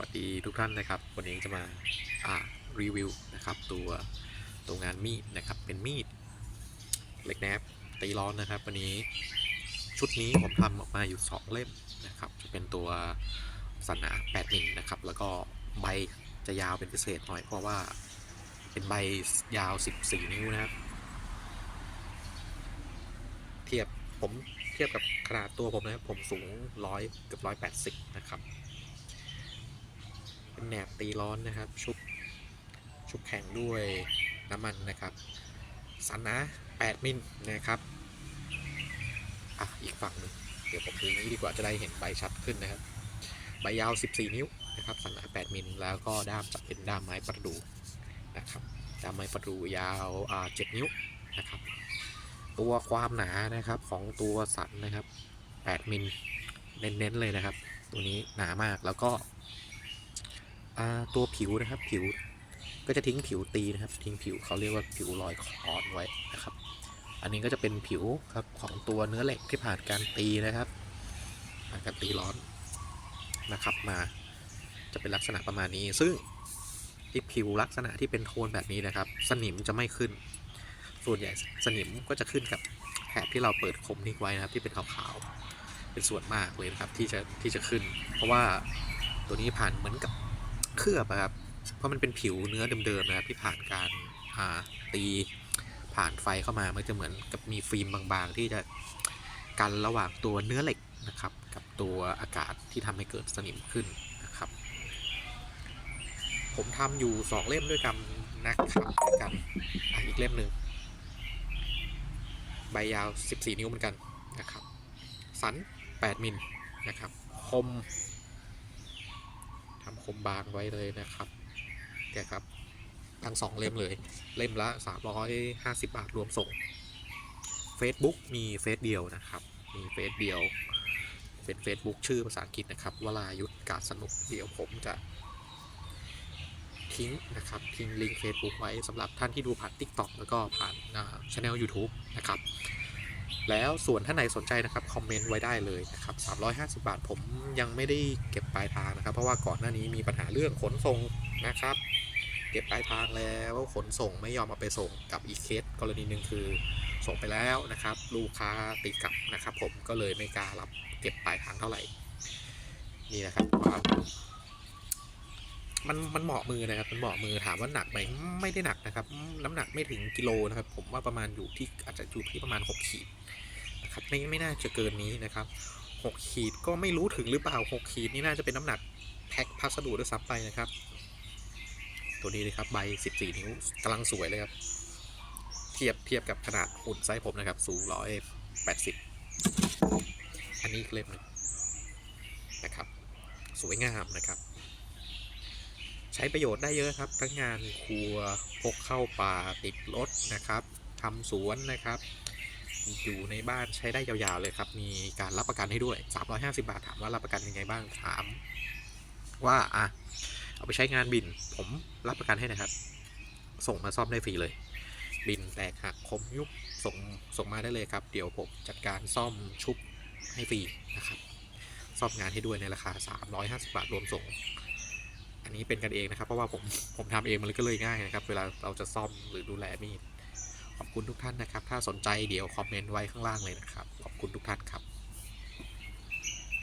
วัสดีทุกท่านนะครับ วันนี้จะมาอ่ารีวิวนะครับตัวตัวงานมีดนะครับเป็นมีดเล็กแนบตีร้อนนะครับ วันนี้ชุดนี้ผมทำออกมาอยู่ 2 เล่มนะครับจะเป็นตัวสันหนา8มิลนะครับแล้วก็ใบจะยาวเป็นพิเศษหน่อยเพราะว่าเป็นใบยาว 14 นิ้วนะครับ เทียบผมเทียบกับขนาดตัวผมนะครับผมสูงร้อยเกือบร้อยแปดสิบนะครับ แหนบตีร้อนนะครับ ชุบชุบแข็งด้วยน้ำมันนะครับสันนะ8มิลนะครับอะอีกฝั่งหนึ่งเดี๋ยวผมดูนี้ดีกว่าจะได้เห็นใบชัดขึ้นนะครับ ใบยาว 14 นิ้วนะครับ สันนะ8มิลแล้วก็ด้ามจะเป็นด้ามไม้ประดูนะครับด้ามไม้ประดูยาวอ่า7นิ้วนะครับ ตัวความหนานะครับของตัวสันนะครับ 8มิลเน้นๆเลยนะครับ ตัวนี้หนามากแล้วก็ ตัวผิวนะครับผิวก็จะทิ้งผิวตีนะครับ ทิ้งผิวเขาเรียกว่าผิวรอยคอนไว้นะครับ อันนี้ก็จะเป็นผิวครับของตัวเนื้อเหล็กที่ผ่านการตีนะครับผ่านการตีร้อนนะครับมาจะเป็นลักษณะประมาณนี้ ซึ่งไอ้ผิวลักษณะที่เป็นโทนแบบนี้นะครับ สนิมจะไม่ขึ้น ส่วนใหญ่สนิมก็จะขึ้นกับแถบที่เราเปิดคมทิ้งไว้นะครับ ที่เป็นขาวๆเป็นส่วนมากเลยนะครับที่จะที่จะขึ้น เพราะว่าตัวนี้ผ่านเหมือนกับ เคลือบครับ เพราะมันเป็นผิวเนื้อเดิมๆนะครับที่ผ่านการาตีผ่านไฟเข้ามา มันจะเหมือนกับมีฟิล์มบางๆ ที่จะกันระหว่างตัวเนื้อเหล็กนะครับ กับตัวอากาศที่ทำให้เกิดสนิมขึ้นนะครับ ผมทำอยู่ 2 เล่มด้วยกันนะครับด้วยกันออีกเล่มหนึ่งใบยาว 14 นิ้วเหมือนกันนะครับ สัน 8 มิลนะครับ คม มบางไว้เลยนะครับแกครับ ทั้งสองเล่มเลย เล่มละ 350 บาทรวมส่ง Facebook มีเฟซเดียวนะครับ มีเฟซเดียวเป็น Facebook ชื่อภาษาอังกฤษนะครับวรายุทธการสนุกเดี๋ยวผมจะทิ้งนะครับทิ้งลิงก์ Facebook ไว้สำหรับท่านที่ดูผ่าน TikTok แล้วก็ผ่านช่อง YouTube นะครับ แล้วส่วนท่านไหนสนใจนะครับคอมเมนต์ไว้ได้เลยนะครับ350 บาทผมยังไม่ได้เก็บปลายทางนะครับ เพราะว่าก่อนหน้านี้มีปัญหาเรื่องขนส่งนะครับ เก็บปลายทางแล้วขนส่งไม่ยอมเอาไปส่งกับอีกเคสกรณีหนึ่งคือส่งไปแล้วนะครับ ลูกค้าตีกลับนะครับ ผมก็เลยไม่กล้ารับเก็บปลายทางเท่าไหร่นี่นะครับ มันมันเหมาะมือนะครับ มันเหมาะมือถามว่าหนักไหมไม่ได้หนักนะครับ น้ำหนักไม่ถึงกิโลนะครับ ผมว่าประมาณอยู่ที่อาจจะอยู่ที่ประมาณ 6 ขีดนะครับไม่ไม่น่าจะเกินนี้นะครับ 6 ขีดก็ไม่รู้ถึงหรือเปล่า 6 ขีดนี่น่าจะเป็นน้ำหนักแพ็คพัสดุด้วยซ้ำไปนะครับ ตัวนี้เลยครับใบ 14 นิ้วกำลังสวยเลยครับ เทียบเทียบกับขนาดหุ่นไซส์ผมนะครับ สูง 180 อันนี้อีกเล่มนึงนะครับ สวยงามนะครับ ใช้ประโยชน์ได้เยอะครับ ทั้งงานครัวพกเข้าป่าติดรถนะครับทำสวนนะครับ อยู่ในบ้านใช้ได้ยาวๆเลยครับ มีการรับประกันให้ด้วย 350 บาทถามว่ารับประกันยังไงบ้างถาม ว่าอะเอาไปใช้งานบิน ผมรับประกันให้นะครับ ส่งมาซ่อมได้ฟรีเลย บินแตกหักคมยุบส่งส่งมาได้เลยครับ เดี๋ยวผมจัดการซ่อมชุบให้ฟรีนะครับซ่อมงานให้ด้วยในราคา 350 บาทรวมส่ง อันนี้เป็นกันเองนะครับ เพราะว่าผมผมทำเองมันก็เลยง่ายนะครับ เวลาเราจะซ่อมหรือดูแลมีดขอบคุณทุกท่านนะครับ ถ้าสนใจเดี๋ยวคอมเมนต์ไว้ข้างล่างเลยนะครับ ขอบคุณทุกท่านครับ